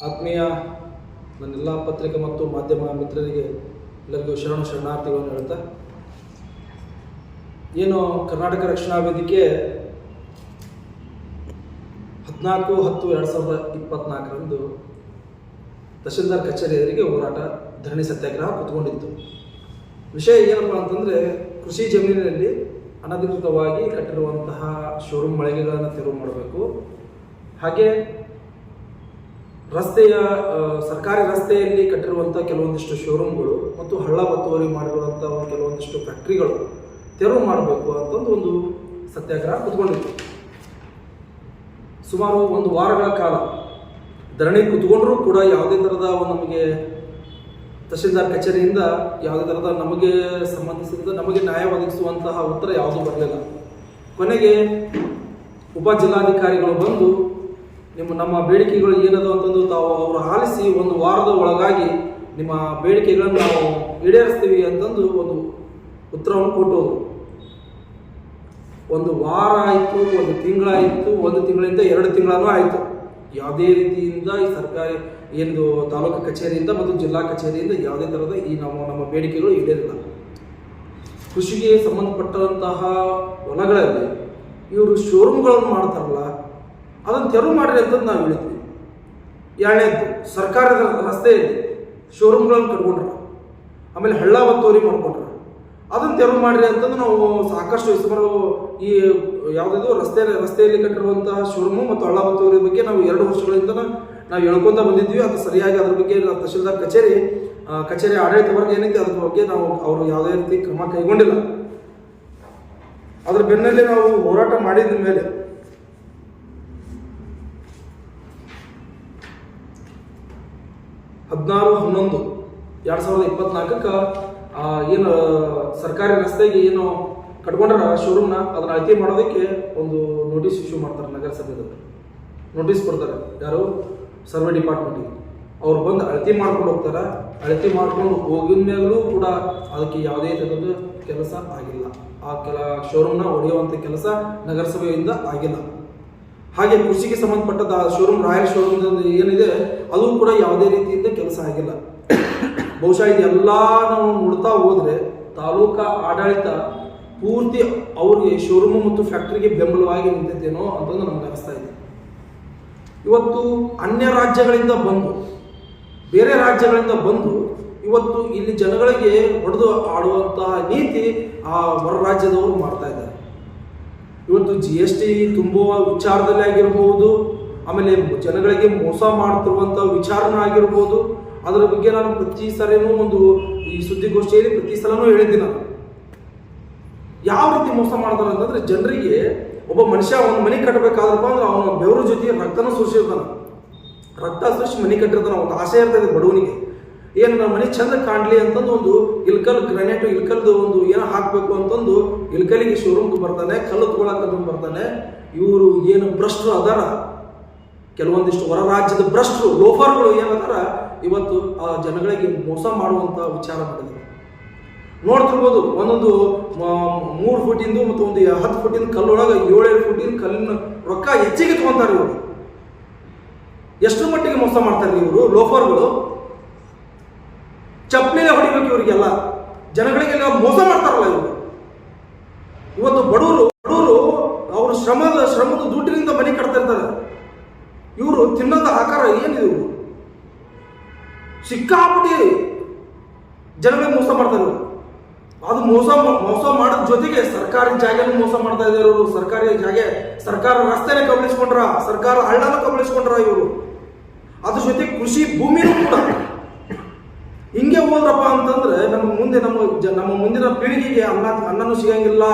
ಆತ್ಮೀಯ ನನ್ನೆಲ್ಲ ಪತ್ರಿಕೆ ಮತ್ತು ಮಾಧ್ಯಮ ಮಿತ್ರರಿಗೆ ಎಲ್ಲರಿಗೂ ಶರಣ ಶರಣಾರ್ಥಿಗಳನ್ನು ಹೇಳ್ತಾ, ಏನು ಕರ್ನಾಟಕ ರಕ್ಷಣಾ ವೇದಿಕೆ ಹದಿನಾಲ್ಕು ಹತ್ತು ಎರಡು ಸಾವಿರದ ಇಪ್ಪತ್ನಾಲ್ಕರಂದು ತಹಶೀಲ್ದಾರ್ ಕಚೇರಿ ಎದುರಿಗೆ ಹೋರಾಟ, ಧರಣಿ ಸತ್ಯಾಗ್ರಹ ಕೂತ್ಕೊಂಡಿತ್ತು. ವಿಷಯ ಏನಪ್ಪ ಅಂತಂದರೆ, ಕೃಷಿ ಜಮೀನಿನಲ್ಲಿ ಅನಧಿಕೃತವಾಗಿ ಕಟ್ಟಿರುವಂತಹ ಶೋರೂಮ್ ಮಳಿಗೆಗಳನ್ನು ತೆರವು ಮಾಡಬೇಕು. ಹಾಗೆ ರಸ್ತೆಯ ಸರ್ಕಾರಿ ರಸ್ತೆಯಲ್ಲಿ ಕಟ್ಟಿರುವಂಥ ಕೆಲವೊಂದಿಷ್ಟು ಶೋರೂಮ್ಗಳು ಮತ್ತು ಹಳ್ಳ ಒತ್ತುವರಿ ಮಾಡಿರುವಂಥ ಕೆಲವೊಂದಿಷ್ಟು ಫ್ಯಾಕ್ಟ್ರಿಗಳು ತೆರವು ಮಾಡಬೇಕು ಅಂತಂದು ಒಂದು ಸತ್ಯಾಗ್ರಹ ಕೂತ್ಕೊಂಡಿತ್ತು ಸುಮಾರು ಒಂದು ವಾರಗಳ ಕಾಲ ಧರಣಿ ಕೂತ್ಕೊಂಡ್ರೂ ಕೂಡ ಯಾವುದೇ ಥರದ ನಮಗೆ ತಹಶೀಲ್ದಾರ್ ಕಚೇರಿಯಿಂದ ಯಾವುದೇ ಥರದ ನಮಗೆ ಸಂಬಂಧಿಸಿದ ನಮಗೆ ನ್ಯಾಯ ಒದಗಿಸುವಂತಹ ಉತ್ತರ ಯಾವುದೂ ಬರಲಿಲ್ಲ. ಕೊನೆಗೆ ಉಪ ಜಿಲ್ಲಾಧಿಕಾರಿಗಳು ಬಂದು ನಿಮ್ಮ ನಮ್ಮ ಬೇಡಿಕೆಗಳು ಏನದು ಅಂತಂದು ತಾವು ಅವರು ಆಲಿಸಿ ಒಂದು ವಾರದ ಒಳಗಾಗಿ ನಿಮ್ಮ ಬೇಡಿಕೆಗಳನ್ನು ನಾವು ಈಡೇರಿಸ್ತೀವಿ ಅಂತಂದು ಒಂದು ಉತ್ತರವನ್ನು ಕೊಟ್ಟೋದು ಒಂದು ವಾರ ಆಯಿತು, ಒಂದು ತಿಂಗಳಾಯಿತು ಒಂದು ತಿಂಗಳಿಂದ ಎರಡು ತಿಂಗಳೂ ಆಯಿತು. ಯಾವುದೇ ರೀತಿಯಿಂದ ಈ ಸರ್ಕಾರಿ ಏನು ತಾಲೂಕು ಕಚೇರಿಯಿಂದ ಮತ್ತು ಜಿಲ್ಲಾ ಕಚೇರಿಯಿಂದ ಯಾವುದೇ ಥರದ ಈ ನಮ್ಮ ನಮ್ಮ ಬೇಡಿಕೆಗಳು ಈಡೇರಿಲ್ಲ. ಕೃಷಿಗೆ ಸಂಬಂಧಪಟ್ಟಂತಹ ಹೊಲಗಳಲ್ಲಿ ಇವರು ಶೋರೂಮ್ಗಳನ್ನು ಮಾಡ್ತಾರಲ್ಲ ಅದನ್ನು ತೆರವು ಮಾಡಿರಿ ಅಂತಂದು ನಾವು ಹೇಳಿದ್ವಿ. ಎರಡನೇದ್ದು ಸರ್ಕಾರದ ರಸ್ತೆಯಲ್ಲಿ ಶೋರೂಮ್ಗಳನ್ನು ಕಟ್ಕೊಂಡ್ರ. ಆಮೇಲೆ ಹಳ್ಳ ಒತ್ತುವರಿ ಮಾಡ್ಕೊಂಡ್ರು. ಅದನ್ನು ತೆರವು ಮಾಡಿರಿ ಅಂತಂದು ನಾವು ಸಾಕಷ್ಟು ಸುಮಾರು ಈ ಯಾವುದಾದ್ರು ರಸ್ತೆ, ರಸ್ತೆಯಲ್ಲಿ ಕಟ್ಟಿರುವಂತಹ ಶೋರೂಮು ಮತ್ತು ಹಳ್ಳ ಒತ್ತುವರಿ ಬಗ್ಗೆ ನಾವು ಎರಡು ವರ್ಷಗಳಿಂದ ನಾವು ಹೇಳ್ಕೊಂತ ಬಂದಿದ್ವಿ ಅದು ಸರಿಯಾಗಿ ಅದ್ರ ಬಗ್ಗೆ ನಾವು ತಹಶೀಲ್ದಾರ್ ಕಚೇರಿ ಕಚೇರಿ ಆಡಳಿತ ವರ್ಗ ಏನೈತಿ ಅದ್ರ ಬಗ್ಗೆ ನಾವು ಅವರು ಯಾವುದೇ ರೀತಿ ಕ್ರಮ ಕೈಗೊಂಡಿಲ್ಲ. ಅದ್ರ ಬೆನ್ನಲ್ಲೇ ನಾವು ಹೋರಾಟ ಮಾಡಿದ ಮೇಲೆ ಹದಿನಾರು, ಹನ್ನೊಂದು, ಎರಡು ಸಾವಿರದ ಇಪ್ಪತ್ನಾಲ್ಕಕ್ಕೆ ಏನು ಸರ್ಕಾರಿ ರಸ್ತೆಗೆ ಏನು ಕಟ್ಕೊಂಡ್ರ ಶೋರೂಮ್ನ ಅದನ್ನ ಅಳತೆ ಮಾಡೋದಕ್ಕೆ ಒಂದು ನೋಟಿಸ್ ಇಶ್ಯೂ ಮಾಡ್ತಾರೆ ನಗರಸಭೆದವರು ನೋಟಿಸ್ ಕೊಡ್ತಾರೆ. ಯಾರು? ಸರ್ವೆ ಡಿಪಾರ್ಟ್ಮೆಂಟಿಗೆ ಅವ್ರು ಬಂದು ಅಳತೆ ಮಾಡ್ಕೊಂಡು ಹೋಗ್ತಾರೆ. ಅಳತೆ ಮಾಡ್ಕೊಂಡು ಹೋಗಿದ ಮೇಲೂ ಕೂಡ ಅದಕ್ಕೆ ಯಾವುದೇ ಥರದ ಕೆಲಸ ಆಗಿಲ್ಲ. ಆ ಕೆಲ ಶೋರೂಮ್ನ ಒಡೆಯುವಂಥ ಕೆಲಸ ನಗರಸಭೆಯಿಂದ ಆಗಿಲ್ಲ. ಹಾಗೆ ಕೃಷಿಗೆ ಸಂಬಂಧಪಟ್ಟದ ಶೋರೂಮ್ ರಾಯಲ್ ಶೋರೂಮ್ ಏನಿದೆ, ಅದು ಕೂಡ ಯಾವುದೇ ರೀತಿಯಿಂದ ಕೆಲಸ ಆಗಿಲ್ಲ. ಬಹುಶಃ ಇದೆಲ್ಲ ನಾವು ನೋಡ್ತಾ ಹೋದ್ರೆ ತಾಲೂಕಾ ಆಡಳಿತ ಪೂರ್ತಿ ಅವ್ರಿಗೆ ಶೋರೂಮ್ ಮತ್ತು ಫ್ಯಾಕ್ಟ್ರಿಗೆ ಬೆಂಬಲವಾಗಿ ನಿಂತಿದ್ದೇನೋ ಅಂತಂದು ನಮ್ಗೆ ಅನಿಸ್ತಾ ಇದೆ. ಇವತ್ತು ಅನ್ಯ ರಾಜ್ಯಗಳಿಂದ ಬಂದು, ಬೇರೆ ರಾಜ್ಯಗಳಿಂದ ಬಂದು ಇವತ್ತು ಇಲ್ಲಿ ಜನಗಳಿಗೆ ಹೊಡೆದು ಆಡುವಂತಹ ನೀತಿ ಆ ಹೊರ ರಾಜ್ಯದವರು ಮಾಡ್ತಾ ಇವತ್ತು ಜಿ ಎಸ್ ಟಿ ತುಂಬುವ ವಿಚಾರದಲ್ಲಿ ಆಗಿರಬಹುದು ಆಮೇಲೆ ಜನಗಳಿಗೆ ಮೋಸ ಮಾಡ್ತಿರುವಂಥ ವಿಚಾರನ ಆಗಿರ್ಬೋದು. ಅದರ ಬಗ್ಗೆ ನಾನು ಪ್ರತಿ ಸಲನೂ ಒಂದು ಈ ಸುದ್ದಿಗೋಷ್ಠಿಯಲ್ಲಿ ಪ್ರತಿ ಸಲನೂ ಹೇಳಿದ್ದೀನಿ ನಾನು. ಯಾವ ರೀತಿ ಮೋಸ ಮಾಡ್ತಾರೆ ಅಂತಂದ್ರೆ ಜನರಿಗೆ ಒಬ್ಬ ಮನುಷ್ಯ ಒಂದು ಮನೆ ಕಟ್ಟಬೇಕಾದ್ರಪ್ಪ ಅಂದ್ರೆ ಅವನ ಬೆವರ ಜೊತೆ ರಕ್ತನ ಸೃಷ್ಟಿರ್ತಾನೆ ರಕ್ತ ಸೃಷ್ಟಿ ಮನೆ ಕಟ್ಟಿರ್ತಾನೆ ಒಂದು ಆಸೆ ಇರ್ತದೆ ಬಡವನಿಗೆ. ಏನು ನಮ್ಮ ಮನೆ ಚಂದ ಕಾಣಲಿ ಅಂತಂದು ಒಂದು ಇಲ್ಕಲ್ ಗ್ರಾನೈಟ್ ಇಲ್ಕಲ್ದು ಒಂದು ಏನೋ ಹಾಕಬೇಕು ಅಂತಂದು ಇಲ್ಕಲಿಗೆ ಶೋರೂಮ್ಗೆ ಬರ್ತಾನೆ, ಕಲ್ಲು ತಗೊಳಕ್ಕೆ ಬರ್ತಾನೆ. ಇವರು ಏನು ಭ್ರಷ್ಟರು ಅದಾರ? ಕೆಲವೊಂದಿಷ್ಟು ಹೊರ ರಾಜ್ಯದ ಭ್ರಷ್ಟರು ಲೋಫರ್ಗಳು ಏನದಾರ ಇವತ್ತು ಆ ಜನಗಳಿಗೆ ಮೋಸ ಮಾಡುವಂತ ವಿಚಾರ ಮಾಡಿದ್ದಾರೆ ನೋಡ್ತಿರ್ಬೋದು, ಒಂದೊಂದು ಮೂರು ಫುಟಿಂದು ಮತ್ತು ಒಂದು ಹತ್ತು ಫುಟಿನ ಕಲ್ಲೊಳಗೆ ಏಳೇಳು ಫುಟಿನ ಕಲ್ಲಿನ ರೊಕ್ಕ ಹೆಚ್ಚಿಗೆ ತಗೊಂತಾರೆ ಇವರು. ಎಷ್ಟು ಮಟ್ಟಿಗೆ ಮೋಸ ಮಾಡ್ತಾರೆ ಇವರು? ಲೋಫರ್ಗಳು ಚಪ್ಪಲಿನೇ ಹೊಡಿಬೇಕು ಇವರಿಗೆಲ್ಲ. ಜನಗಳಿಗೆಲ್ಲ ಮೋಸ ಮಾಡ್ತಾರಲ್ಲ ಇವರು. ಇವತ್ತು ಬಡವರು ಬಡವರು ಅವ್ರ ಶ್ರಮದ ಶ್ರಮದ ದುಡ್ಡಿನಿಂದ ಮನೆ ಕಟ್ತಾ ಇರ್ತಾರೆ ಇವರು ತಿನ್ನೋದ ಆಕಾರ ಏನಿದೆ ಇವರು? ಸಿಕ್ಕಾಪಟ್ಟಿ ಜನಗಳಿಗೆ ಮೋಸ ಮಾಡ್ತಾರೆ. ಅದು ಮೋಸ ಮೋಸ ಮಾಡೋದ್ ಜೊತೆಗೆ ಸರ್ಕಾರಿ ಜಾಗನೂ ಮೋಸ ಮಾಡ್ತಾ ಇದ್ದಾರೆ ಇವರು. ಸರ್ಕಾರಿ ಜಾಗ ಸರ್ಕಾರ ರಸ್ತೆನೇ ಕಬಳಿಸ್ಕೊಂಡ್ರ, ಸರ್ಕಾರ ಹಳ್ಳನ ಕಬಳಿಸ್ಕೊಂಡ್ರ ಇವರು. ಅದ್ರ ಜೊತೆ ಕೃಷಿ ಭೂಮಿನೂ ಕೂಡ ಹಿಂಗೆ ಹೋದ್ರಪ್ಪ ಅಂತಂದ್ರೆ ನಮ್ಮ ಮುಂದೆ ನಮ್ಮ ನಮ್ಮ ಮುಂದಿನ ಪೀಳಿಗೆಗೆ ಅನ್ನ ಅನ್ನನೂ ಸಿಗಂಗಿಲ್ಲ.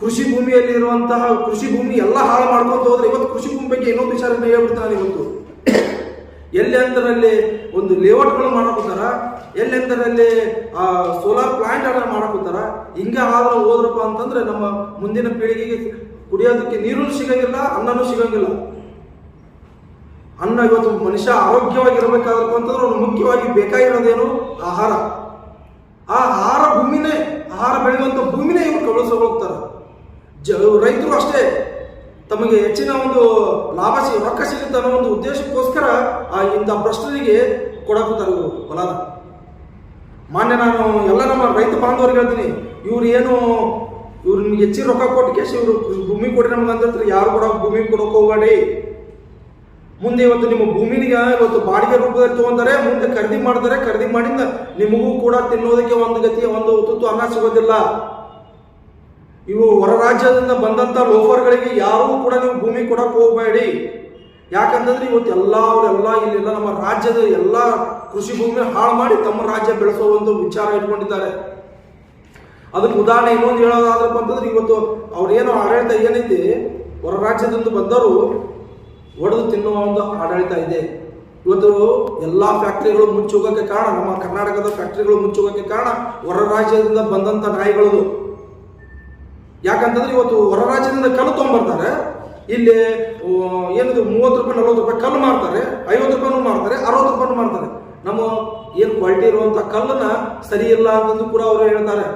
ಕೃಷಿ ಭೂಮಿಯಲ್ಲಿ ಇರುವಂತಹ ಕೃಷಿ ಭೂಮಿ ಎಲ್ಲ ಹಾಳು ಮಾಡ್ಕೊಂತ ಹೋದ್ರೆ ಇವತ್ತು ಕೃಷಿ ಭೂಮಿ ಬಗ್ಗೆ ಇನ್ನೊಂದು ವಿಚಾರ ಹೇಳ್ಬಿಡ್ತಾನೆ ಇವತ್ತು. ಎಲ್ಲೆಂದರಲ್ಲಿ ಒಂದು ಲೇಔಟ್ಗಳು ಮಾಡಕೋತಾರ ಎಲ್ಲೆಂದರಲ್ಲಿ, ಆ ಸೋಲಾರ್ ಪ್ಲಾಂಟ್ ಅನ್ನ ಮಾಡಕೋತಾರ ಹಿಂಗೆ ಆದ್ರೆ ಹೋದ್ರಪ್ಪ ಅಂತಂದ್ರೆ ನಮ್ಮ ಮುಂದಿನ ಪೀಳಿಗೆಗೆ ಕುಡಿಯೋದಕ್ಕೆ ನೀರು ಸಿಗಂಗಿಲ್ಲ, ಅನ್ನನೂ ಸಿಗಂಗಿಲ್ಲ. ಅನ್ನ ಇವತ್ತು ಮನುಷ್ಯ ಆರೋಗ್ಯವಾಗಿರ್ಬೇಕಾದ್ರಪ್ಪ ಅಂತಂದ್ರೆ ಮುಖ್ಯವಾಗಿ ಬೇಕಾಗಿರೋದೇನು ಆಹಾರ. ಆ ಆಹಾರ ಭೂಮಿನೇ, ಆಹಾರ ಬೆಳೆಯುವಂಥ ಭೂಮಿನೇ ಇವರು ಕಳಿಸ ಹೋಗ್ತಾರೆ. ಜ, ರೈತರು ಅಷ್ಟೇ. ತಮಗೆ ಹೆಚ್ಚಿನ ಒಂದು ಲಾಭ ಸಿ, ರೊಕ್ಕ ಸಿಗುತ್ತೆ ಅನ್ನೋ ಒಂದು ಉದ್ದೇಶಕ್ಕೋಸ್ಕರ ಆ ಇಂಥ ಭ್ರಷ್ಟರಿಗೆ ಕೊಡಕುತ್ತಾರೆ ಇವರು ಮಾನ್ಯ ನಾನು ಎಲ್ಲ ನಮ್ಮ ರೈತ ಬಾಂಧವರಿಗೆ ಹೇಳ್ತೀನಿ, ಇವ್ರು ಏನು, ಇವ್ರು ನಿಮ್ಗೆ ಹೆಚ್ಚಿನ ರೊಕ್ಕ ಕೊಟ್ಟು ಕೇಶ್ ಇವರು ಭೂಮಿ ಕೊಡಿ ನಮ್ಗೆ ಅಂತ ಹೇಳ್ತಾರೆ. ಯಾರು ಕೂಡ ಭೂಮಿ ಕೊಡೋಕೆ ಹೋಗಬೇಡಿ. ಮುಂದೆ ಇವತ್ತು ನಿಮ್ಮ ಭೂಮಿನಿಗೆ ಇವತ್ತು ಬಾಡಿಗೆ ರೂಪದಲ್ಲಿ ತಗೊಂತಾರೆ ಮುಂದೆ ಖರೀದಿ ಮಾಡ್ತಾರೆ ಖರೀದಿ ಮಾಡಿಂದ ನಿಮಗೂ ಕೂಡ ತಿನ್ನೋದಕ್ಕೆ ಒಂದು ಗತಿಯ ಒಂದು ತುತ್ತು ಅನ್ನ ಸಿಗೋದಿಲ್ಲ. ಇವು ಹೊರ ರಾಜ್ಯದಿಂದ ಬಂದಂತ ಲೋಫರ್ಗಳಿಗೆ ಯಾರೂ ಕೂಡ ನೀವು ಭೂಮಿ ಕೊಡಕ್ಕೆ ಹೋಗಬೇಡಿ. ಯಾಕಂತಂದ್ರೆ ಇವತ್ತು ಎಲ್ಲ ಅವರೆಲ್ಲ ಇಲ್ಲೆಲ್ಲ ನಮ್ಮ ರಾಜ್ಯದ ಎಲ್ಲ ಕೃಷಿ ಭೂಮಿ ಹಾಳು ಮಾಡಿ ತಮ್ಮ ರಾಜ್ಯ ಬೆಳೆಸೋ ಒಂದು ವಿಚಾರ ಇಟ್ಕೊಂಡಿದ್ದಾರೆ. ಅದಕ್ಕೆ ಉದಾಹರಣೆ ಇನ್ನೊಂದು ಹೇಳೋದಾದ್ರಪ್ಪ ಅಂತಂದ್ರೆ ಇವತ್ತು ಅವ್ರೇನು ಆಡಳಿತ ಏನೈತಿ ಹೊರ ರಾಜ್ಯದಿಂದ ಬಂದವರು ಒಡೆದು ತಿನ್ನುವ ಒಂದು ಆಡಳಿತ ಇದೆ. ಇವತ್ತು ಎಲ್ಲ ಫ್ಯಾಕ್ಟ್ರಿಗಳು ಮುಚ್ಚೋಗಕ್ಕೆ ಕಾರಣ, ನಮ್ಮ ಕರ್ನಾಟಕದ ಫ್ಯಾಕ್ಟ್ರಿಗಳು ಮುಚ್ಚೋಗೋಕ್ಕೆ ಕಾರಣ ಹೊರ ರಾಜ್ಯದಿಂದ ಬಂದಂತ ನಾಯಿಗಳದು. ಯಾಕಂತಂದ್ರೆ ಇವತ್ತು ಹೊರ ರಾಜ್ಯದಿಂದ ಕಲ್ಲು ತೊಗೊಂಡ್ಬರ್ತಾರೆ ಇಲ್ಲಿ ಏನಿದು, ಮೂವತ್ತು ರೂಪಾಯಿ, ನಲ್ವತ್ತು ರೂಪಾಯಿ ಕಲ್ಲು ಮಾರ್ತಾರೆ, ಐವತ್ತು ರೂಪಾಯಿನೂ ಮಾರ್ತಾರೆ, ಅರವತ್ತು ರೂಪಾಯಿನೂ ಮಾರ್ತಾರೆ. ನಮ್ಮ ಏನು ಕ್ವಾಲಿಟಿ ಇರುವಂಥ ಕಲ್ಲನ್ನ ಸರಿ ಇಲ್ಲ ಅಂತಂದು ಕೂಡ ಅವರು ಹೇಳ್ತಾರೆ.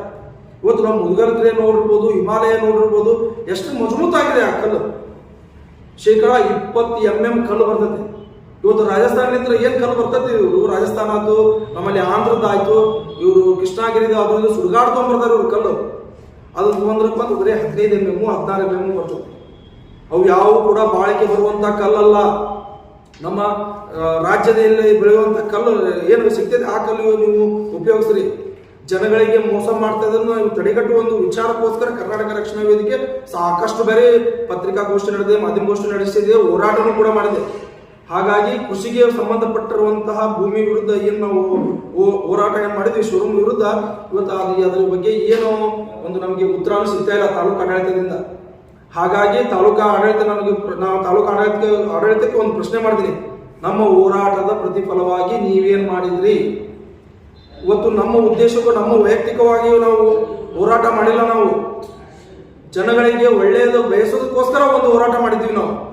ಇವತ್ತು ನಮ್ಮ ಮುದುಗರ್ತ್ರೆ ನೋಡಿರ್ಬೋದು, ಹಿಮಾಲಯ ನೋಡಿರ್ಬೋದು, ಎಷ್ಟು ಮಜಬೂತಾಗಿದೆ ಆ ಕಲ್ಲು. ಶೇಕಡ ಇಪ್ಪತ್ತು ಎಂ ಎಂ ಕಲ್ಲು ಬರ್ತೈತಿ ಇವತ್ತು ರಾಜಸ್ಥಾನದಿಂದ ಏನು ಕಲ್ಲು ಬರ್ತೈತಿ ಇವರು ರಾಜಸ್ಥಾನ ಆಯ್ತು, ನಮ್ಮಲ್ಲಿ ಆಂಧ್ರದ ಇವರು ಕೃಷ್ಣಗಿರಿದ ಅದರಿಂದ ಸುಡುಗಾಡ್ ಇವರು ಕಲ್ಲು. ಅದು ಅಂತ ಬರೀ ಹದಿನೈದು ಎಂ ಎಮ್ಮು ಹದಿನಾರು ಎಂ ಎಮ್ಮು ಬರ್ತದೆ. ಅವು ಯಾವ ಕೂಡ ಬಾಳಿಕೆ ಬರುವಂತ ಕಲ್ಲಲ್ಲ. ನಮ್ಮ ರಾಜ್ಯದಲ್ಲಿ ಬೆಳೆಯುವಂತ ಕಲ್ಲು, ಏನು ಸಿಗ್ತದೆ ಆ ಕಲ್ಲು ನೀವು ಉಪಯೋಗಿಸ್ರಿ. ಜನಗಳಿಗೆ ಮೋಸ ಮಾಡ್ತಾ ಇದನ್ನು ತಡೆಗಟ್ಟುವ ಒಂದು ವಿಚಾರಕ್ಕೋಸ್ಕರ ಕರ್ನಾಟಕ ರಕ್ಷಣಾ ವೇದಿಕೆ ಸಾಕಷ್ಟು ಬೇರೆ ಪತ್ರಿಕಾಗೋಷ್ಠಿ ನಡೆದಿದೆ, ಮಾಧ್ಯಮಗೋಷ್ಠಿ ನಡೆಸಿದೆ ಹೋರಾಟನೂ ಕೂಡ ಮಾಡಿದೆ. ಹಾಗಾಗಿ ಕೃಷಿಗೆ ಸಂಬಂಧಪಟ್ಟಿರುವಂತಹ ಭೂಮಿ ವಿರುದ್ಧ ಏನು ನಾವು ಹೋರಾಟ ಏನು ಮಾಡಿದ್ವಿ, ಶೋರೂಮ್ ವಿರುದ್ಧ, ಇವತ್ತು ಅದು ಅದ್ರ ಬಗ್ಗೆ ಏನು ಒಂದು ನಮಗೆ ಉತ್ತರನೂ ಸಿಗ್ತಾ ಇಲ್ಲ ತಾಲೂಕು ಆಡಳಿತದಿಂದ. ಹಾಗಾಗಿ ತಾಲೂಕಾ ಆಡಳಿತ ನಮಗೆ ನಾವು ತಾಲೂಕು ಆಡಳಿತ ಆಡಳಿತಕ್ಕೆ ಒಂದು ಪ್ರಶ್ನೆ ಮಾಡ್ತೀನಿ ನಮ್ಮ ಹೋರಾಟದ ಪ್ರತಿಫಲವಾಗಿ ನೀವೇನು ಮಾಡಿದ್ರಿ? ಇವತ್ತು ನಮ್ಮ ಉದ್ದೇಶಕ್ಕೂ, ನಮ್ಮ ವೈಯಕ್ತಿಕವಾಗಿಯೂ ನಾವು ಹೋರಾಟ ಮಾಡಿಲ್ಲ ನಾವು. ಜನಗಳಿಗೆ ಒಳ್ಳೆಯದು, ಬಯಸೋದಕ್ಕೋಸ್ಕರ ಒಂದು ಹೋರಾಟ ಮಾಡಿದ್ವಿ ನಾವು.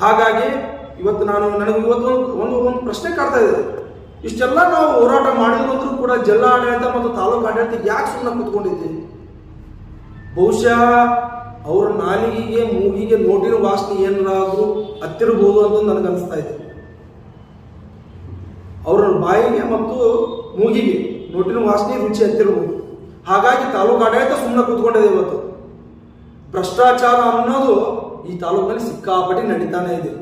ಹಾಗಾಗಿ ಇವತ್ತು ನಾನು, ನನಗೆ ಇವತ್ತು ಒಂದು- ಒಂದು ಪ್ರಶ್ನೆ ಕಾಡ್ತಾ ಇದೆ. ಇಷ್ಟೆಲ್ಲ ನಾವು ಹೋರಾಟ ಮಾಡಿದ್ರು ಕೂಡ ಜಿಲ್ಲಾ ಆಡಳಿತ ಮತ್ತು ತಾಲೂಕು ಆಡಳಿತ ಯಾಕೆ ಸುಮ್ಮನೆ ಕೂತ್ಕೊಂಡಿದ್ವಿ ಬಹುಶಃ ಅವ್ರ ನಾಲಿಗೆಗೆ, ಮೂಗಿಗೆ, ನೋಟಿನ ವಾಸನೆ ಏನಾದ್ರು ಹತ್ತಿರಬಹುದು ಅಂತ ನನಗನ್ನಿಸ್ತಾ ಇದೆ. ಅವರ ಬಾಯಿಗೆ ಮತ್ತು ಮೂಗಿಗೆ ನೋಟಿನ ವಾಸನೆ ರುಚಿ ಹತ್ತಿರಬಹುದು ಹಾಗಾಗಿ ತಾಲೂಕು ಆಡಳಿತ ಸುಮ್ಮನೆ ಕೂತ್ಕೊಂಡಿದೆ ಇವತ್ತು. ಭ್ರಷ್ಟಾಚಾರ ಅನ್ನೋದು ಈ ತಾಲೂಕಲ್ಲಿ ಸಿಕ್ಕಾಪಟ್ಟಿ ನಡೀತಾನೆ ಇದೆ.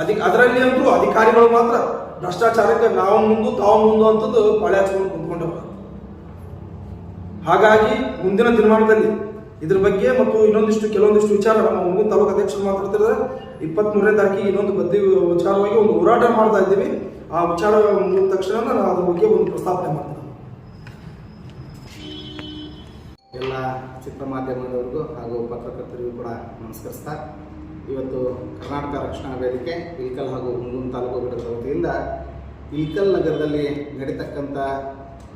ಅದಕ್ಕೆ ಅದರಲ್ಲಿ ಅಂತೂ ಅಧಿಕಾರಿಗಳು ಮಾತ್ರ ಭ್ರಷ್ಟಾಚಾರಕ್ಕೆ ನಾವು ಮುಂದು, ತಾವು ಮುಂದು ಅಂತದ್ದು ಪಾಳೆ ಹಚ್ಕೊಂಡು ಕುಂತ್ಕೊಂಡವ್ರು ಹಾಗಾಗಿ ಮುಂದಿನ ದಿನಮಾನದಲ್ಲಿ ಇದ್ರ ಬಗ್ಗೆ ಮತ್ತು ಇನ್ನೊಂದಿಷ್ಟು ಕೆಲವೊಂದಿಷ್ಟು ವಿಚಾರ ನಮ್ಮ ಮುಂದಿನ ತಾಲೂಕು ಅಧ್ಯಕ್ಷರು ಮಾತಾಡ್ತಿದ್ದಾರೆ. ಇಪ್ಪತ್ತ್ ಮೂರನೇ ತಾರೀಕಿಗೆ ಇನ್ನೊಂದು ಬದ್ದಿ ವಿಚಾರವಾಗಿ ಒಂದು ಹೋರಾಟ ಮಾಡ್ತಾ ಇದ್ದೀವಿ. ಆ ವಿಚಾರ ಮುಗಿದ ತಕ್ಷಣ ನಾನು ಅದ್ರ ಬಗ್ಗೆ ಒಂದು ಪ್ರಸ್ತಾಪನೆ ಮಾಡ್ತೀನಿ. ಎಲ್ಲ ಚಿತ್ರ ಮಾಧ್ಯಮದವರಿಗೂ ಹಾಗೂ ಪತ್ರಕರ್ತರಿಗೂ ಕೂಡ ನಮಸ್ಕರಿಸ್ತಾ, ಇವತ್ತು ಕರ್ನಾಟಕ ರಕ್ಷಣಾ ವೇದಿಕೆ ಇಲ್ಕಲ್ ಹಾಗೂ ಮುಂಗುನ್ ತಾಲೂಕು ಘಟಕದ ವತಿಯಿಂದ ಇಲ್ಕಲ್ ನಗರದಲ್ಲಿ ನಡೀತಕ್ಕಂಥ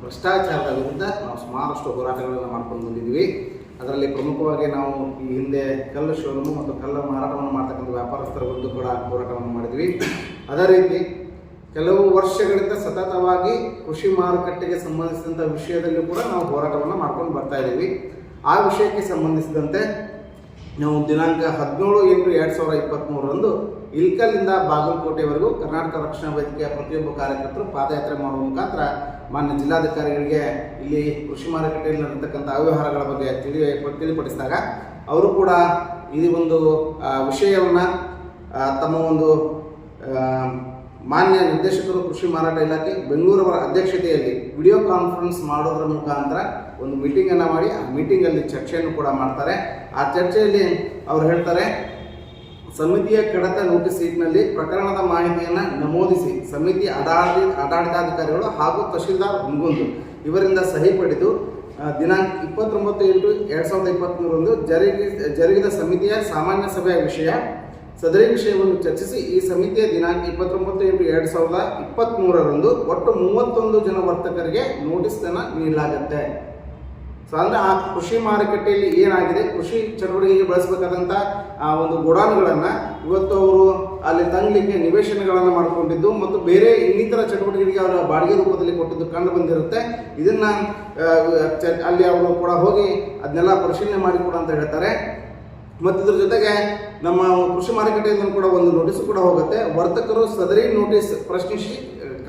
ಭ್ರಷ್ಟಾಚಾರದ ವಿರುದ್ಧ ನಾವು ಸುಮಾರಷ್ಟು ಹೋರಾಟಗಳನ್ನು ಮಾಡ್ಕೊಂಡು ಬಂದಿದ್ದೀವಿ. ಅದರಲ್ಲಿ ಪ್ರಮುಖವಾಗಿ ನಾವು ಈ ಹಿಂದೆ ಕಲ್ಲು ಶೋರೂಮು ಮತ್ತು ಕಲ್ಲು ಮಾರಾಟವನ್ನು ಮಾಡ್ತಕ್ಕಂಥ ವ್ಯಾಪಾರಸ್ಥರ ವಿರುದ್ಧ ಕೂಡ ಹೋರಾಟವನ್ನು ಮಾಡಿದ್ವಿ ಅದೇ ರೀತಿ ಕೆಲವು ವರ್ಷಗಳಿಂದ ಸತತವಾಗಿ ಕೃಷಿ ಮಾರುಕಟ್ಟೆಗೆ ಸಂಬಂಧಿಸಿದಂಥ ವಿಷಯದಲ್ಲೂ ಕೂಡ ನಾವು ಹೋರಾಟವನ್ನು ಮಾಡ್ಕೊಂಡು ಬರ್ತಾ ಇದ್ದೀವಿ ಆ ವಿಷಯಕ್ಕೆ ಸಂಬಂಧಿಸಿದಂತೆ ನಾವು ದಿನಾಂಕ ಹದಿನೇಳು ಎಂಟು ಎರಡು ಸಾವಿರದ ಇಪ್ಪತ್ತ್ಮೂರರಂದು ಇಲ್ಕಲ್ನಿಂದ ಬಾಗಲಕೋಟೆವರೆಗೂ ಕರ್ನಾಟಕ ರಕ್ಷಣಾ ವೇದಿಕೆಯ ಪ್ರತಿಯೊಬ್ಬ ಕಾರ್ಯಕರ್ತರು ಪಾದಯಾತ್ರೆ ಮಾಡುವ ಮುಖಾಂತರ ಮಾನ್ಯ ಜಿಲ್ಲಾಧಿಕಾರಿಗಳಿಗೆ ಇಲ್ಲಿ ಕೃಷಿ ಮಾರುಕಟ್ಟೆಯಲ್ಲಿ ನಡೆತಕ್ಕಂಥ ಅವ್ಯವಹಾರಗಳ ಬಗ್ಗೆ ತಿಳಿ ತಿಳಿಪಡಿಸಿದಾಗ ಅವರು ಕೂಡ ಈ ಒಂದು ವಿಷಯವನ್ನು ತಮ್ಮ ಒಂದು ಮಾನ್ಯ ನಿರ್ದೇಶಕರು ಕೃಷಿ ಮಾರಾಟ ಇಲಾಖೆ ಬೆಂಗಳೂರವರ ಅಧ್ಯಕ್ಷತೆಯಲ್ಲಿ ವಿಡಿಯೋ ಕಾನ್ಫರೆನ್ಸ್ ಮಾಡೋದ್ರ ಮುಖಾಂತರ ಒಂದು ಮೀಟಿಂಗನ್ನು ಮಾಡಿ, ಆ ಮೀಟಿಂಗಲ್ಲಿ ಚರ್ಚೆಯನ್ನು ಕೂಡ ಮಾಡ್ತಾರೆ. ಆ ಚರ್ಚೆಯಲ್ಲಿ ಅವ್ರು ಹೇಳ್ತಾರೆ, ಸಮಿತಿಯ ಕಡತ ನೋಟಿಸ್ ಸೀಟ್ನಲ್ಲಿ ಪ್ರಕರಣದ ಮಾಹಿತಿಯನ್ನು ನಮೂದಿಸಿ, ಸಮಿತಿ ಆಡಳಿತ ಆಡಳಿತಾಧಿಕಾರಿಗಳು ಹಾಗೂ ತಹಶೀಲ್ದಾರ್ ಹುಣಗುಂದು ಇವರಿಂದ ಸಹಿ ಪಡೆದು ದಿನಾಂಕ ಇಪ್ಪತ್ತೊಂಬತ್ತು ಎಂಟು ಎರಡು ಸಾವಿರದ ಇಪ್ಪತ್ತ್ಮೂರರಂದು ಜರುಗಿ, ಜರುಗಿದ ಸಮಿತಿಯ ಸಾಮಾನ್ಯ ಸಭೆಯ ವಿಷಯ ಸದರಿ ವಿಷಯವನ್ನು ಚರ್ಚಿಸಿ ಈ ಸಮಿತಿಯ ದಿನಾಂಕ ಇಪ್ಪತ್ತೊಂಬತ್ತು ಎಂಟು ಎರಡು ಸಾವಿರದ ಇಪ್ಪತ್ತ್ಮೂರರಂದು ಒಟ್ಟು ಮೂವತ್ತೊಂದು ಜನ ವರ್ತಕರಿಗೆ ನೋಟಿಸನ್ನು ನೀಡಲಾಗುತ್ತೆ. ಸೊ ಅಂದರೆ ಆ ಕೃಷಿ ಮಾರುಕಟ್ಟೆಯಲ್ಲಿ ಏನಾಗಿದೆ? ಕೃಷಿ ಚಟುವಟಿಕೆಗೆ ಬಳಸಬೇಕಾದಂಥ ಆ, ಒಂದು ಗೋಡಾನುಗಳನ್ನು ಇವತ್ತು ಅವರು ಅಲ್ಲಿ ತಂಗಲಿಕ್ಕೆ ನಿವೇಶನಗಳನ್ನು ಮಾಡಿಕೊಂಡಿದ್ದು ಮತ್ತು ಬೇರೆ ಇನ್ನಿತರ ಚಟುವಟಿಕೆಗಳಿಗೆ ಅವರ ಬಾಡಿಗೆ ರೂಪದಲ್ಲಿ ಕೊಟ್ಟಿದ್ದು ಕಂಡು ಬಂದಿರುತ್ತೆ. ಇದನ್ನು ಅಲ್ಲಿ ಅವರು ಕೂಡ ಹೋಗಿ ಅದನ್ನೆಲ್ಲ ಪರಿಶೀಲನೆ ಮಾಡಿ ಕೂಡ ಅಂತ ಹೇಳ್ತಾರೆ. ಮತ್ತು ಇದ್ರ ಜೊತೆಗೆ ನಮ್ಮ ಕೃಷಿ ಮಾರುಕಟ್ಟೆಯಿಂದ ಕೂಡ ಒಂದು ನೋಟಿಸ್ ಕೂಡ ಹೋಗುತ್ತೆ. ವರ್ತಕರು ಸದರಿ ನೋಟಿಸ್ ಪ್ರಶ್ನಿಸಿ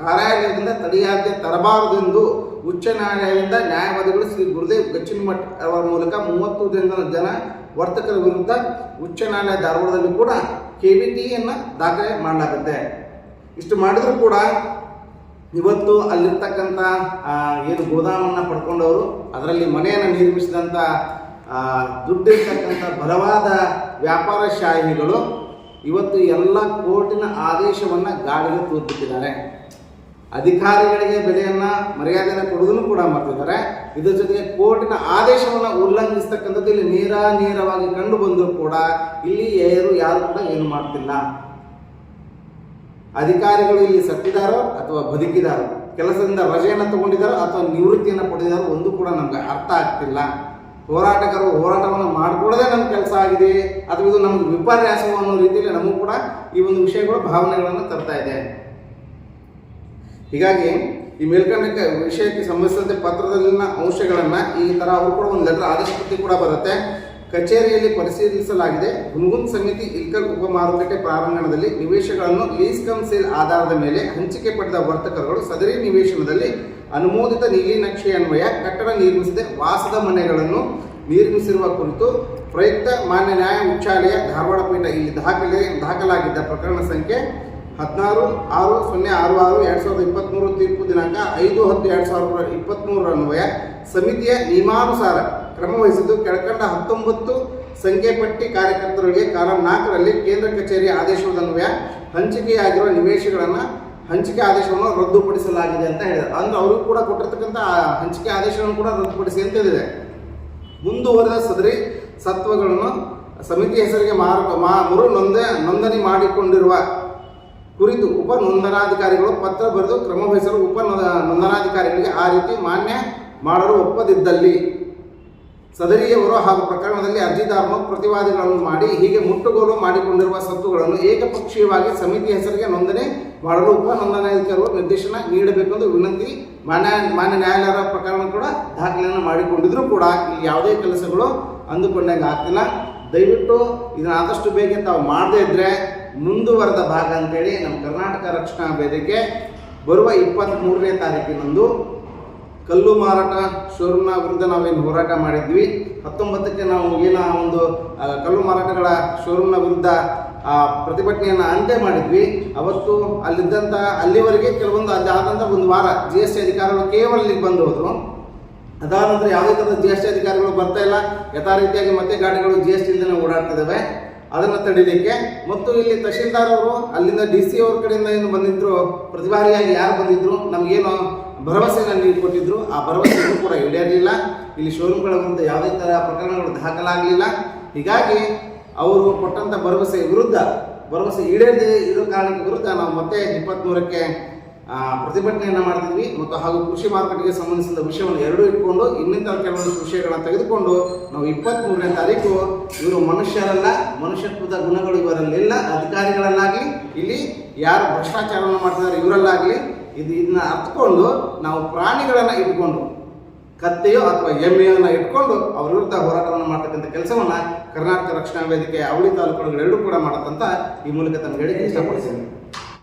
ಕಾರ್ಯಾಲಯದಿಂದ ತಡೆಯಾಜ್ಞೆ ತರಬಾರದೆಂದು ಉಚ್ಚ ನ್ಯಾಯಾಲಯದಿಂದ ನ್ಯಾಯವಾದಿಗಳು ಶ್ರೀ ಗುರುದೇವ್ ಗಚ್ಚಿನಮಠ್ ಅವರ ಮೂಲಕ ಮೂವತ್ತು ಜನ ಜನ ವರ್ತಕರ ವಿರುದ್ಧ ಉಚ್ಚ ನ್ಯಾಯಾಲಯ ಧಾರವಾಡದಲ್ಲಿ ಕೂಡ ಕೆ ವಿ ಟಿಯನ್ನು ದಾಖಲೆ ಮಾಡಲಾಗುತ್ತೆ. ಇಷ್ಟು ಮಾಡಿದರೂ ಕೂಡ ಇವತ್ತು ಅಲ್ಲಿರ್ತಕ್ಕಂಥ ಏನು ಗೋದಾಮನ್ನು ಪಡ್ಕೊಂಡವರು, ಅದರಲ್ಲಿ ಮನೆಯನ್ನು ನಿರ್ಮಿಸಿದಂಥ ದುಡ್ಡಿರ್ತಕ್ಕಂಥ ಬಲವಾದ ವ್ಯಾಪಾರ ಶಾಹಿಗಳು ಇವತ್ತು ಎಲ್ಲ ಕೋರ್ಟಿನ ಆದೇಶವನ್ನು ಗಾಡಿಗೆ ತೂರ್ಬಿಟ್ಟಿದ್ದಾರೆ. ಅಧಿಕಾರಿಗಳಿಗೆ ಬೆಲೆಯನ್ನ ಮರ್ಯಾದೆಯನ್ನು ಕೊಡೋದನ್ನು ಕೂಡ ಮಾಡ್ತಿದ್ದಾರೆ. ಇದರ ಜೊತೆಗೆ ಕೋರ್ಟಿನ ಆದೇಶವನ್ನು ಉಲ್ಲಂಘಿಸ್ತಕ್ಕಂಥದ್ದು ಇಲ್ಲಿ ನೇರ ನೇರವಾಗಿ ಕಂಡು ಬಂದರೂ ಕೂಡ ಇಲ್ಲಿ ಯಾರು ಯಾರು ಕೂಡ ಏನು ಮಾಡ್ತಿಲ್ಲ. ಅಧಿಕಾರಿಗಳು ಇಲ್ಲಿ ಸತ್ತಿದಾರೋ ಅಥವಾ ಬದುಕಿದಾರೋ, ಕೆಲಸದಿಂದ ರಜೆಯನ್ನು ತಗೊಂಡಿದ್ದಾರೋ ಅಥವಾ ನಿವೃತ್ತಿಯನ್ನು ಪಡೆದಿದಾರೋ ಒಂದು ಕೂಡ ನಮ್ಗೆ ಅರ್ಥ ಆಗ್ತಿಲ್ಲ. ಹೋರಾಟಗಾರರು ಹೋರಾಟವನ್ನು ಮಾಡಿಕೊಳ್ಳದೆ ನಮ್ಮ ಕೆಲಸ ಆಗಿದೆ. ಅಥವಾ ಇದು ನಮ್ಗೆ ವಿಪರ್ಯಾಸವು ಅನ್ನೋ ರೀತಿಯಲ್ಲಿ ನಮಗೂ ಕೂಡ ಈ ಒಂದು ವಿಷಯಗಳು, ಭಾವನೆಗಳನ್ನು ತರ್ತಾ ಇದೆ. ಹೀಗಾಗಿ ಈ ಮೇಲ್ಕಂಡ ವಿಷಯಕ್ಕೆ ಸಂಬಂಧಿಸಿದಂತೆ ಪತ್ರದಲ್ಲಿನ ಅಂಶಗಳನ್ನು ಈ ಥರ ಅವರು ಕೂಡ ಒಂದು ಲೆಟರ್ ಆದಷ್ಟು ಕೂಡ ಬರುತ್ತೆ. ಕಚೇರಿಯಲ್ಲಿ ಪರಿಶೀಲಿಸಲಾಗಿದೆ. ಗುನ್ಗುನ್ ಸಮಿತಿ ಇಲ್ಕಲ್ ಉಪ ಮಾರುಕಟ್ಟೆ ಪ್ರಾರಂಗಣದಲ್ಲಿ ನಿವೇಶಗಳನ್ನು ಲೀಸ್ ಕಮ್ ಸೇಲ್ ಆಧಾರದ ಮೇಲೆ ಹಂಚಿಕೆ ಪಡೆದ ವರ್ತಕರುಗಳು ಸದರಿ ನಿವೇಶನದಲ್ಲಿ ಅನುಮೋದಿತ ನೀಲಿ ನಕ್ಷೆ ಅನ್ವಯ ಕಟ್ಟಡ ನಿರ್ಮಿಸದೆ ವಾಸದ ಮನೆಗಳನ್ನು ನಿರ್ಮಿಸಿರುವ ಕುರಿತು ಪ್ರಯುಕ್ತ ಮಾನ್ಯ ನ್ಯಾಯ ಉಚ್ಚಾಲಯ ಧಾರವಾಡ ಪೀಠ ಇಲ್ಲಿ ದಾಖಲೆ, ದಾಖಲಾಗಿದ್ದ ಪ್ರಕರಣ ಸಂಖ್ಯೆ ಹದಿನಾರು, ಆರು, ಸೊನ್ನೆ, ಆರು ಆರು, ಎರಡು ಸಾವಿರದ ಇಪ್ಪತ್ತ್ಮೂರು ತೀರ್ಪು ದಿನಾಂಕ ಐದು, ಹತ್ತು, ಎರಡು ಸಾವಿರದ ಇಪ್ಪತ್ತ್ಮೂರರ ಅನ್ವಯ ಸಮಿತಿಯ ನಿಯಮಾನುಸಾರ ಕ್ರಮವಹಿಸಿದ್ದು ಕೆಳಕಂಡ ಹತ್ತೊಂಬತ್ತು ಸಂಖ್ಯೆ ಪಟ್ಟಿ ಕಾರ್ಯಕರ್ತರಿಗೆ ಕಾಲಂ ನಾಲ್ಕರಲ್ಲಿ ಕೇಂದ್ರ ಕಚೇರಿಯ ಆದೇಶದನ್ವಯ ಹಂಚಿಕೆಯಾಗಿರುವ ನಿವೇಶಗಳನ್ನು ಹಂಚಿಕೆ ಆದೇಶವನ್ನು ರದ್ದುಪಡಿಸಲಾಗಿದೆ ಅಂತ ಹೇಳಿದ್ದಾರೆ ಅಂದ್ರೆ ಅವರು ಕೂಡ ಕೊಟ್ಟಿರ್ತಕ್ಕಂಥ ಹಂಚಿಕೆ ಆದೇಶವನ್ನು ಕೂಡ ರದ್ದುಪಡಿಸಿ ಅಂತ ಹೇಳಿದೆ ಮುಂದುವರೆದ ಸದರಿ ಸತ್ವಗಳನ್ನು ಸಮಿತಿ ಹೆಸರಿಗೆ ಮಾರು ಮರು ನೊಂದ ನೋಂದಣಿ ಮಾಡಿಕೊಂಡಿರುವ ಕುರಿತು ಉಪ ನೋಂದಣಾಧಿಕಾರಿಗಳು ಪತ್ರ ಬರೆದು ಕ್ರಮವಹಿಸಲು ಉಪ ನೋ- ನೋಂದಣಾಧಿಕಾರಿಗಳಿಗೆ ಆ ರೀತಿ ಮಾನ್ಯ ಮಾಡಲು ಒಪ್ಪದಿದ್ದಲ್ಲಿ ಸದರಿಯವರು ಹಾಗೂ ಪ್ರಕರಣದಲ್ಲಿ ಅರ್ಜಿದಾರನು ಪ್ರತಿವಾದಿಗಳನ್ನು ಮಾಡಿ ಹೀಗೆ ಮುಟ್ಟುಗೋಲು ಮಾಡಿಕೊಂಡಿರುವ ಸತ್ತುಗಳನ್ನು ಏಕಪಕ್ಷೀಯವಾಗಿ ಸಮಿತಿ ಹೆಸರಿಗೆ ನೋಂದಣಿ ಮಾಡಲು ಉಪ ನೋಂದಣಾಧಿಕಾರಿಗಳು ನಿರ್ದೇಶನ ನೀಡಬೇಕೆಂದು ವಿನಂತಿ. ಮಾನ್ಯ ಮಾನ್ಯ ನ್ಯಾಯಾಲಯದ ಪ್ರಕರಣ ಕೂಡ ದಾಖಲೆಯನ್ನು ಮಾಡಿಕೊಂಡಿದ್ರು ಕೂಡ ಇಲ್ಲಿ ಯಾವುದೇ ಕೆಲಸಗಳು ಅಂದುಕೊಂಡಂಗೆ ಆಗ್ತಿಲ್ಲ. ದಯವಿಟ್ಟು ಇದನ್ನು ಆದಷ್ಟು ಬೇಗ ತಾವು ಮಾಡದೇ ಇದ್ರೆ ಮುಂದುವರೆದ ಭಾಗ ಅಂತೇಳಿ ನಮ್ಮ ಕರ್ನಾಟಕ ರಕ್ಷಣಾ ವೇದಿಕೆ ಬರುವ ಇಪ್ಪತ್ತ್ಮೂರನೇ ತಾರೀಕಿನಂದು ಕಲ್ಲು ಮಾರಾಟ ಶೋರೂಮ್ನ ವಿರುದ್ಧ ನಾವೇನು ಹೋರಾಟ ಮಾಡಿದ್ವಿ. ಹತ್ತೊಂಬತ್ತಕ್ಕೆ ನಾವು ಏನ ಒಂದು ಕಲ್ಲು ಮಾರಾಟಗಳ ಶೋರೂಮ್ನ ವಿರುದ್ಧ ಪ್ರತಿಭಟನೆಯನ್ನು ಅಂತ್ಯ ಮಾಡಿದ್ವಿ. ಅವತ್ತು ಅಲ್ಲಿದ್ದಂಥ ಅಲ್ಲಿವರೆಗೆ ಕೆಲವೊಂದು ಅದಾದಂಥ ಒಂದು ವಾರ ಜಿ ಎಸ್ ಟಿ ಅಧಿಕಾರಿಗಳು ಕೇವಲ ಇಲ್ಲಿಗೆ ಬಂದು ಹೋದರು. ಅದಾದ ನಂತರ ಯಾವುದೇ ಥರದ ಜಿ ಎಸ್ ಟಿ ಅಧಿಕಾರಿಗಳು ಬರ್ತಾ ಇಲ್ಲ. ಯಥಾ ರೀತಿಯಾಗಿ ಮತ್ತೆ ಗಾಡಿಗಳು ಜಿ ಎಸ್ ಟಿ ಇಲ್ಲದೆ ಓಡಾಡ್ತಿದ್ದಾವೆ ಅದನ್ನು ತಡೀಲಿಕ್ಕೆ ಮತ್ತು ಇಲ್ಲಿ ತಹಶೀಲ್ದಾರ್ ಅವರು ಅಲ್ಲಿಂದ ಡಿ ಸಿ ಅವ್ರ ಕಡೆಯಿಂದ ಏನು ಬಂದಿದ್ರು, ಪ್ರತಿಭಾರಿಯಾಗಿ ಯಾರು ಬಂದಿದ್ರು, ನಮಗೇನು ಭರವಸೆನ ನೀಡಿ ಕೊಟ್ಟಿದ್ರು ಆ ಭರವಸೆಯನ್ನು ಕೂಡ ಈಡೇರಲಿಲ್ಲ. ಇಲ್ಲಿ ಶೋರೂಮ್ಗಳ ಮುಂದೆ ಯಾವುದೇ ಥರ ಪ್ರಕರಣಗಳು ದಾಖಲಾಗಲಿಲ್ಲ. ಹೀಗಾಗಿ ಅವರು ಕೊಟ್ಟಂಥ ಭರವಸೆ ವಿರುದ್ಧ, ಭರವಸೆ ಈಡೇರದೆ ಇರೋ ಕಾರಣಕ್ಕೆ ವಿರುದ್ಧ ನಾವು ಮತ್ತೆ ಇಪ್ಪತ್ತ್ಮೂರಕ್ಕೆ ಪ್ರತಿಭಟನೆಯನ್ನು ಮಾಡ್ತಿದ್ವಿ. ಮತ್ತು ಹಾಗೂ ಕೃಷಿ ಮಾರುಕಟ್ಟೆಗೆ ಸಂಬಂಧಿಸಿದ ವಿಷಯವನ್ನು ಎರಡೂ ಇಟ್ಕೊಂಡು, ಇನ್ನಿತರ ಕೆಲವೊಂದು ವಿಷಯಗಳನ್ನು ತೆಗೆದುಕೊಂಡು, ನಾವು ಇಪ್ಪತ್ತ್ಮೂರನೇ ತಾರೀಕು ಇವರು ಮನುಷ್ಯರಲ್ಲ, ಮನುಷ್ಯತ್ವದ ಗುಣಗಳು ಇವರಲ್ಲಿಲ್ಲ, ಅಧಿಕಾರಿಗಳಲ್ಲಾಗಲಿ, ಇಲ್ಲಿ ಯಾರು ಭ್ರಷ್ಟಾಚಾರವನ್ನು ಮಾಡ್ತಿದ್ದಾರೆ ಇವರಲ್ಲಾಗಲಿ ಇದು ಇದನ್ನ ಅರ್ಥಕೊಂಡು ನಾವು ಪ್ರಾಣಿಗಳನ್ನು ಇಟ್ಕೊಂಡು ಕತ್ತೆಯೋ ಅಥವಾ ಎಮ್ಮೆಯನ್ನ ಇಟ್ಕೊಂಡು ಅವ್ರ ವಿರುದ್ಧ ಹೋರಾಟವನ್ನು ಮಾಡ್ತಕ್ಕಂಥ ಕೆಲಸವನ್ನ ಕರ್ನಾಟಕ ರಕ್ಷಣಾ ವೇದಿಕೆ ಅವಳಿ ತಾಲೂಕುಗಳು ಎರಡೂ ಕೂಡ ಮಾಡತ್ತಂತ ಈ ಮೂಲಕ ತಮ್ಮ ಹೇಳಿಕೆ ಇಷ್ಟಪಡ್ತೀನಿ.